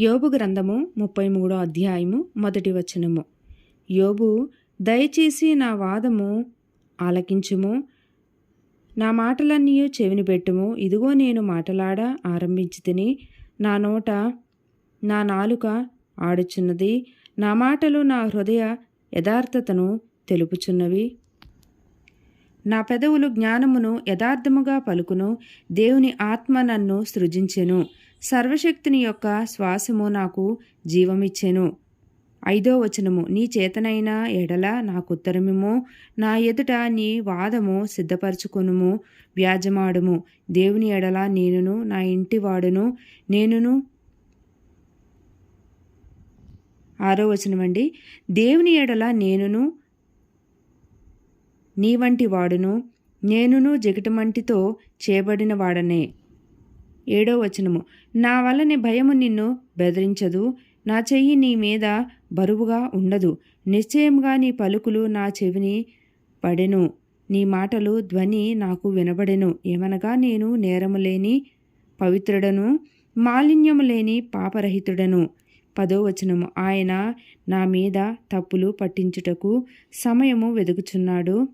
యోబు గ్రంథము ముప్పై మూడో అధ్యాయము మొదటి వచనము. యోబు దయచేసి నా వాదము ఆలకించుము. నా మాటలన్నీ చెవిని పెట్టుము. ఇదిగో నేను మాటలాడ ఆరంభించి తిని నా నోట నా నాలుక ఆడుచున్నది. నా మాటలు నా హృదయ యథార్థతను తెలుపుచున్నవి. నా పెదవులు జ్ఞానమును యథార్థముగా పలుకును. దేవుని ఆత్మ నన్ను సృజించెను. సర్వశక్తిని యొక్క శ్వాసము నాకు జీవమిచ్చెను. ఐదో వచనము నీ చేతనైన ఎడల నాకుత్తరమిము నా ఎదుట నీ వాదము సిద్ధపరచుకొనుము వ్యాజమాడుము. దేవుని ఎడల నేనును నా ఇంటి వాడును. నేనును ఆరో వచనం అండి. దేవుని ఎడల నేనును నీ వంటి వాడును. నేనును జగటమంటితో చేయబడిన వాడనే. ఏడో వచనము. నా వలనే భయము నిన్ను బెదిరించదు. నా చెయ్యి నీ మీద బరువుగా ఉండదు. నిశ్చయంగా నీ పలుకులు నా చెవిని పడెను. నీ మాటలు ధ్వని నాకు వినబడెను. ఏమనగా నేను నేరము లేని పవిత్రుడను మాలిన్యము లేని పాపరహితుడను. పదో వచనము. ఆయన నా మీద తప్పులు పట్టించుటకు సమయము వెదుకుచున్నాడు.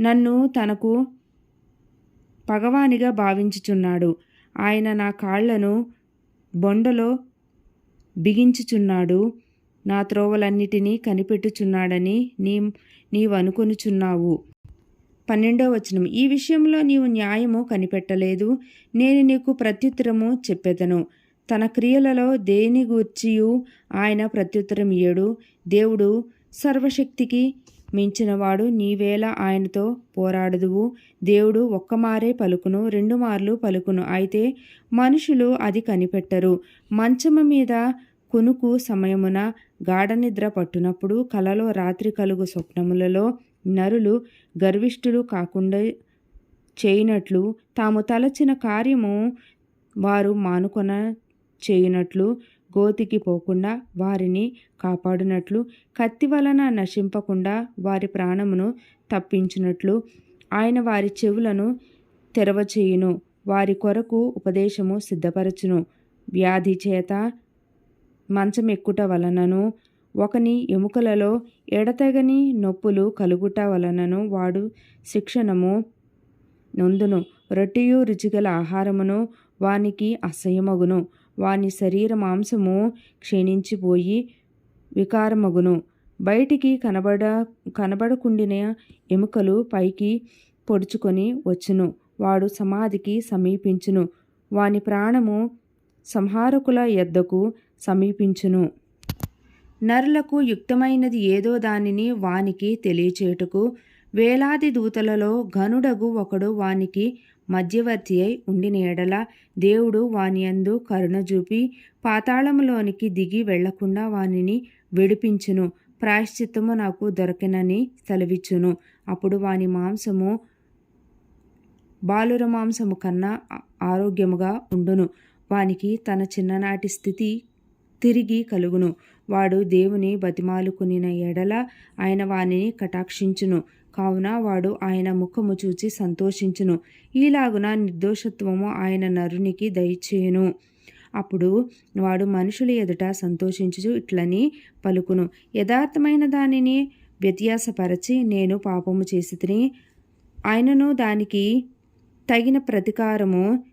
నన్ను తనకు పగవానిగా భావించుచున్నాడు. ఆయన నా కాళ్ళను బొండలో బిగించుచున్నాడు. నా త్రోవలన్నిటినీ కనిపెట్టుచున్నాడని నీ నీవనుకొనుచున్నావు. పన్నెండో వచనం. ఈ విషయంలో నీవు న్యాయము కనిపెట్టలేదు. నేను నీకు ప్రత్యుత్తరము చెప్పెదను. తన క్రియలలో దేని గూర్చియు ఆయన ప్రత్యుత్తరం ఇయ్యడు దేవుడు సర్వశక్తికి మించినవాడు నీవేళ ఆయనతో పోరాడదువు. దేవుడు ఒక్కమారే పలుకును రెండు మార్లు పలుకును. అయితే మనుషులు అది కనిపెట్టరు. మంచము మీద కునుకు సమయమున గాఢనిద్ర పట్టునప్పుడు కలలో రాత్రి కలుగు స్వప్నములలో నరులు గర్విష్ఠులు కాకుండా చేయనట్లు తాము తలచిన కార్యము వారు మానుకొన చేయనట్లు గోతికి పోకుండా వారిని కాపాడునట్లు కత్తి వలన నశింపకుండా వారి ప్రాణమును తప్పించినట్లు ఆయన వారి చెవులను తెరవచేయును. వారి కొరకు ఉపదేశము సిద్ధపరచును. వ్యాధి చేత మంచం ఎక్కుట వలనను ఒకని ఎముకలలో ఎడతెగని నొప్పులు కలుగుట వలనను వాడు శిక్షణము నొందును. రొట్టియు రుచిగల ఆహారమును వానికి అసహ్యమగును. వాని శరీర మాంసము క్షీణించిపోయి వికారమగును. బయటికి కనబడ కనబడకుండిన ఎముకలు పైకి పొడుచుకొని వచ్చును. వాడు సమాధికి సమీపించును. వాని ప్రాణము సంహారకుల ఎద్దకు సమీపించును. నరులకు యుక్తమైనది ఏదో దానిని వానికి తెలియచేటుకు వేలాది దూతలలో గనుడగు ఒకడు వానికి మధ్యవర్తి అయి ఉండిన ఎడల దేవుడు వానియందు కరుణ చూపి పాతాళములోనికి దిగి వెళ్ళకుండా వానిని విడిపించును. ప్రాయశ్చిత్తము నాకు దొరకనని సెలవిచ్చును. అప్పుడు వాని మాంసము బాలుర మాంసము కన్నా ఆరోగ్యముగా ఉండును. వానికి తన చిన్ననాటి స్థితి తిరిగి కలుగును. వాడు దేవుని బతిమాలుకునిన ఎడల ఆయన వానిని కటాక్షించును. కావున వాడు ఆయన ముఖము చూచి సంతోషించును. ఈలాగున నిర్దోషత్వము ఆయన నరునికి దయచేయును. అప్పుడు వాడు మనుషుల ఎదుట సంతోషించు ఇట్లని పలుకును. యథార్థమైన దానిని వ్యత్యాసపరచి నేను పాపము చేసి తిని ఆయనను దానికి తగిన ప్రతీకారము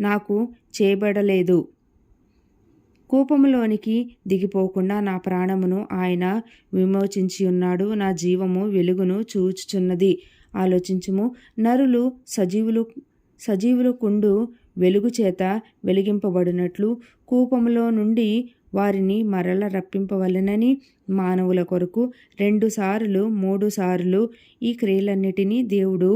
నాకు చేయబడలేదు. కూపములోనికి దిగిపోకుండా నా ప్రాణమును ఆయన విమోచించి ఉన్నాడు. నా జీవము వెలుగును చూచుచున్నది. ఆలోచించుము. నరులు సజీవులు సజీవులు కుండు వెలుగు చేత వెలిగింపబడినట్లు కూపములో నుండి వారిని మరల రప్పింపవలనని మానవుల కొరకు రెండు సార్లు మూడు సార్లు ఈ క్రియలన్నిటినీ దేవుడు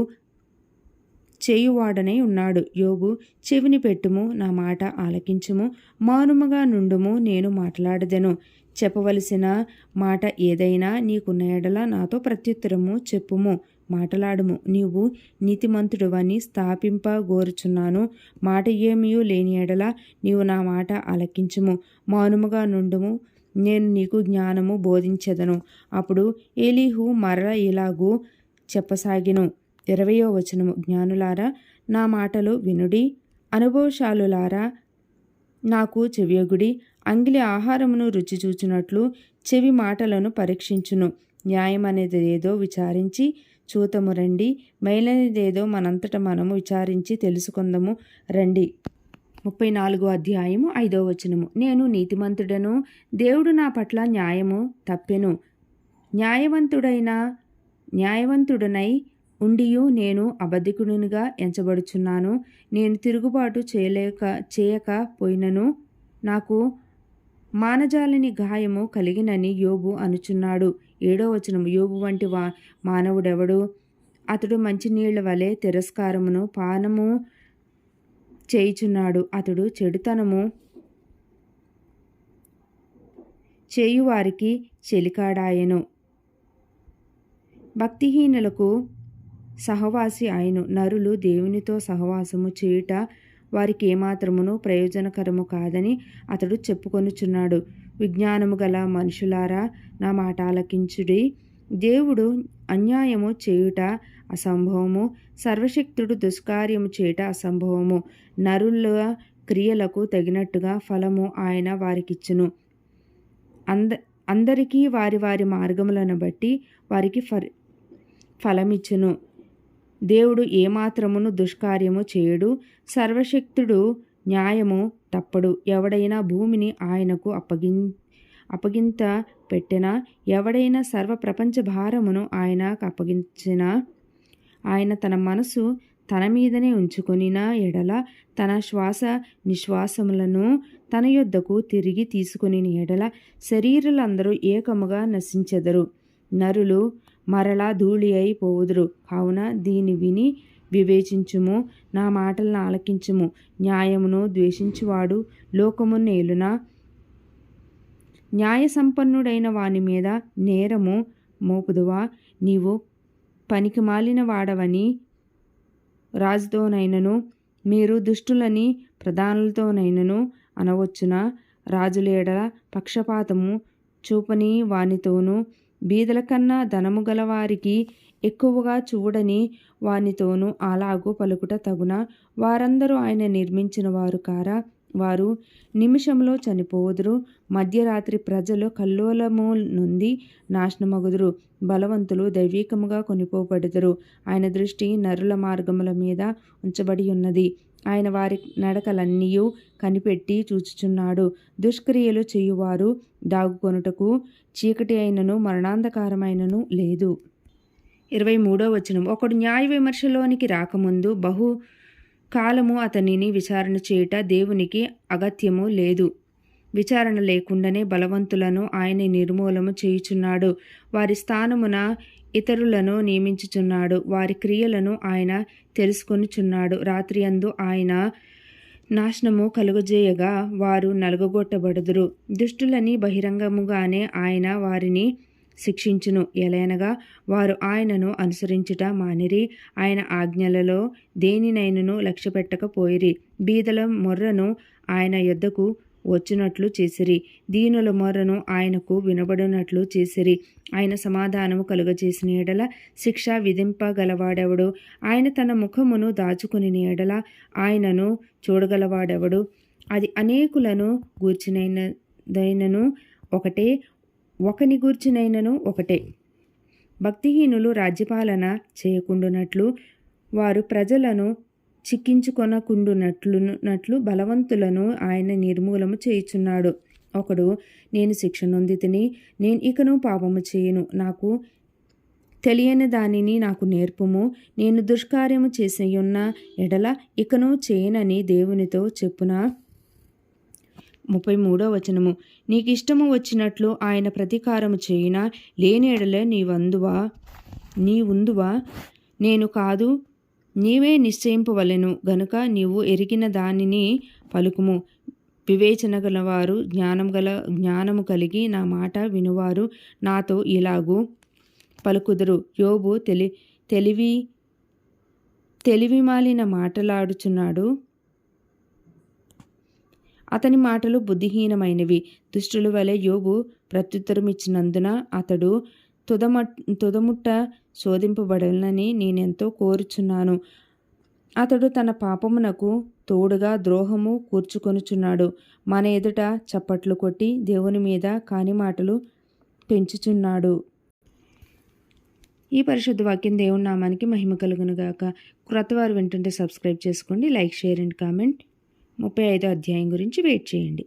చేయువాడనై ఉన్నాడు. యోగు చెవిని పెట్టుము నా మాట ఆలకించుము మానుమగా నుండుము నేను మాట్లాడదెను. చెప్పవలసిన మాట ఏదైనా నీకున్న ఎడల నాతో ప్రత్యుత్తరము చెప్పుము మాటలాడుము. నీవు నీతిమంతుడువని స్థాపింపగోరుచున్నాను మాట ఏమీ లేని ఎడల నీవు నా మాట ఆలకించుము మానుముగా నుండుము నేను నీకు జ్ఞానము బోధించెదను. అప్పుడు ఏలీహు మరల ఇలాగూ చెప్పసాగిను. ఇరవయో వచనము. జ్ఞానులారా నా మాటలు వినుడి. అనుభవశాలులారా నాకు చెవియగుడి. అంగిలి ఆహారమును రుచి చూచినట్లు చెవి మాటలను పరీక్షించును. న్యాయం అనేది ఏదో విచారించి చూతము రండి. మైలనిదేదో మనంతట మనము విచారించి తెలుసుకుందాము రండి. ముప్పై నాలుగో అధ్యాయము ఐదో వచనము. నేను నీతిమంతుడను దేవుడు నా పట్ల న్యాయము తప్పెను. న్యాయవంతుడైన న్యాయవంతుడనై ఉండియు నేను అబద్ధికుడినిగా ఎంచబడుచున్నాను. నేను తిరుగుబాటు చేయలేక చేయకపోయినను నాకు మానజాలని గాయము కలిగినని యోబు అనుచున్నాడు. ఏడో వచనం యోబు వంటి వా మానవుడెవడు? అతడు మంచినీళ్ళ వలె తిరస్కారమును పానము చేయుచున్నాడు. అతడు చెడుతనము చేయువారికి చెలికాడాయను. భక్తిహీనులకు సహవాసి ఆయను నరులు దేవునితో సహవాసము చేయుట వారికి ఏమాత్రమును ప్రయోజనకరము కాదని అతడు చెప్పుకొనుచున్నాడు. విజ్ఞానము గల మనుషులారా నా మాట ఆలకించుడి. దేవుడు అన్యాయము చేయుట అసంభవము సర్వశక్తుడు దుష్కార్యము చేయుట అసంభవము. నరుల క్రియలకు తగినట్టుగా ఫలము ఆయన వారికిచ్చును. అంద అందరికీ వారి వారి మార్గములను బట్టి వారికి ఫర్ ఫలమిచ్చును. దేవుడు ఏమాత్రమును దుష్కార్యము చేయడు? సర్వశక్తుడు న్యాయము తప్పడు. ఎవడైనా భూమిని ఆయనకు అప్పగిం అప్పగింత పెట్టినా ఎవడైనా సర్వ ప్రపంచ భారమును ఆయనకు అప్పగించిన? ఆయన తన మనసు తన మీదనే ఉంచుకొనిన ఎడల తన శ్వాస నిశ్వాసములను తన యొద్దకు తిరిగి తీసుకుని ఎడల శరీరులందరూ ఏకముగా నశించెదరు. నరులు మరలా ధూళి అయిపోవుదురు కావున దీని విని వివేచించుము నా మాటలను ఆలకించుము. న్యాయమును ద్వేషించువాడు లోకము నేలున న్యాయ సంపన్నుడైన వాని మీద నేరము మోపుదువా? నీవు పనికి మాలిన వాడవని రాజుతోనైనను మీరు దుష్టులని ప్రధానులతోనైనను అనవచ్చున? రాజులేడల పక్షపాతము చూపని వానితోనూ బీదల కన్నా ధనము గలవారికి ఎక్కువగా చూడని వానితోనూ అలాగూ పలుకుట తగున వారందరూ ఆయన నిర్మించిన వారు కారా? వారు నిమిషంలో చనిపోదురు మధ్యరాత్రి ప్రజలు కల్లోలము నుండి నాశనమగుదురు. బలవంతులు దైవీకముగా కొనిపోబడుదురు. ఆయన దృష్టి నరుల మార్గముల మీద ఉంచబడి ఉన్నది. ఆయన వారి నడకలన్నీ కనిపెట్టి చూచుచున్నాడు. దుష్క్రియలు చేయువారు దాగుకొనుటకు చీకటి అయినను మరణాంధకారమైనను లేదు. ఇరవై మూడో వచనం. ఒకడు న్యాయ విమర్శలోనికి రాకముందు బహు కాలము అతనిని విచారణ చేయుట దేవునికి అగత్యము లేదు. విచారణ లేకుండానే బలవంతులను ఆయన నిర్మూలము చేయుచున్నాడు. వారి స్థానమున ఇతరులను నియమించుచున్నాడు. వారి క్రియలను ఆయన తెలుసుకొనిచున్నాడు. రాత్రి అందు ఆయన నాశనము కలుగజేయగా వారు నలుగగొట్టబడుదురు. దుష్టులని బహిరంగముగానే ఆయన వారిని శిక్షించును. ఎలయనగా వారు ఆయనను అనుసరించుట మానిరి. ఆయన ఆజ్ఞలలో దేనినైనను లక్ష్యపెట్టకపోయిరి. బీదల మొర్రను ఆయన యొద్దకు వచ్చినట్లు చేసిరి. దీనుల మొరను ఆయనకు వినబడినట్లు చేసిరి. ఆయన సమాధానము కలుగజేసిన ఎడల శిక్ష విధింపగలవాడెవడు? ఆయన తన ముఖమును దాచుకుని ఎడల ఆయనను చూడగలవాడెవడు? అది అనేకులను గూర్చినైనదైనను ఒకటే ఒకని గూర్చినైనను ఒకటే. భక్తిహీనులు రాజ్యపాలన చేయకుండునట్లు వారు ప్రజలను చిక్కించుకొనకుండునట్లునట్లు బలవంతులను ఆయన నిర్మూలము చేయుచున్నాడు. ఒకడు నేను శిక్ష తిని నేను ఇకను పాపము చేయను. నాకు తెలియని దానిని నాకు నేర్పుము. నేను దుష్కార్యము చేసేయున్న ఎడల ఇకను చేయనని దేవునితో చెప్పున? ముప్పై మూడో వచనము. నీకు ఇష్టము వచ్చినట్లు ఆయన ప్రతీకారము చేయినా? లేని ఎడలే నీ వందువా నీ ఉందువా నేను కాదు నీవే నిశ్చయింపవలెను గనుక నీవు ఎరిగిన దానిని పలుకుము. వివేచన గలవారు జ్ఞానం గల జ్ఞానము కలిగి నా మాట వినువారు నాతో ఇలాగూ పలుకుదురు. యోబు తెలి తెలివి తెలివి మాలిన మాటలాడుచున్నాడు. అతని మాటలు బుద్ధిహీనమైనవి. దుష్టుల వలె యోబు ప్రత్యుత్తరమిచ్చినందున అతడు తుదమ తుదముట్ట శోధింపబడనని నేనెంతో కోరుచున్నాను. అతడు తన పాపమునకు తోడుగా ద్రోహము కూర్చుకొనుచున్నాడు. మన ఎదుట చప్పట్లు కొట్టి దేవుని మీద కాని మాటలు పెంచుచున్నాడు. ఈ పరిశుద్ధ వాక్యం దేవుని నామానికి మహిమ కలుగునుగాక. క్రొత్తవారు వింటుంటే సబ్స్క్రైబ్ చేసుకోండి లైక్ షేర్ అండ్ కామెంట్. ముప్పై ఐదో అధ్యాయం గురించి వెయిట్ చేయండి.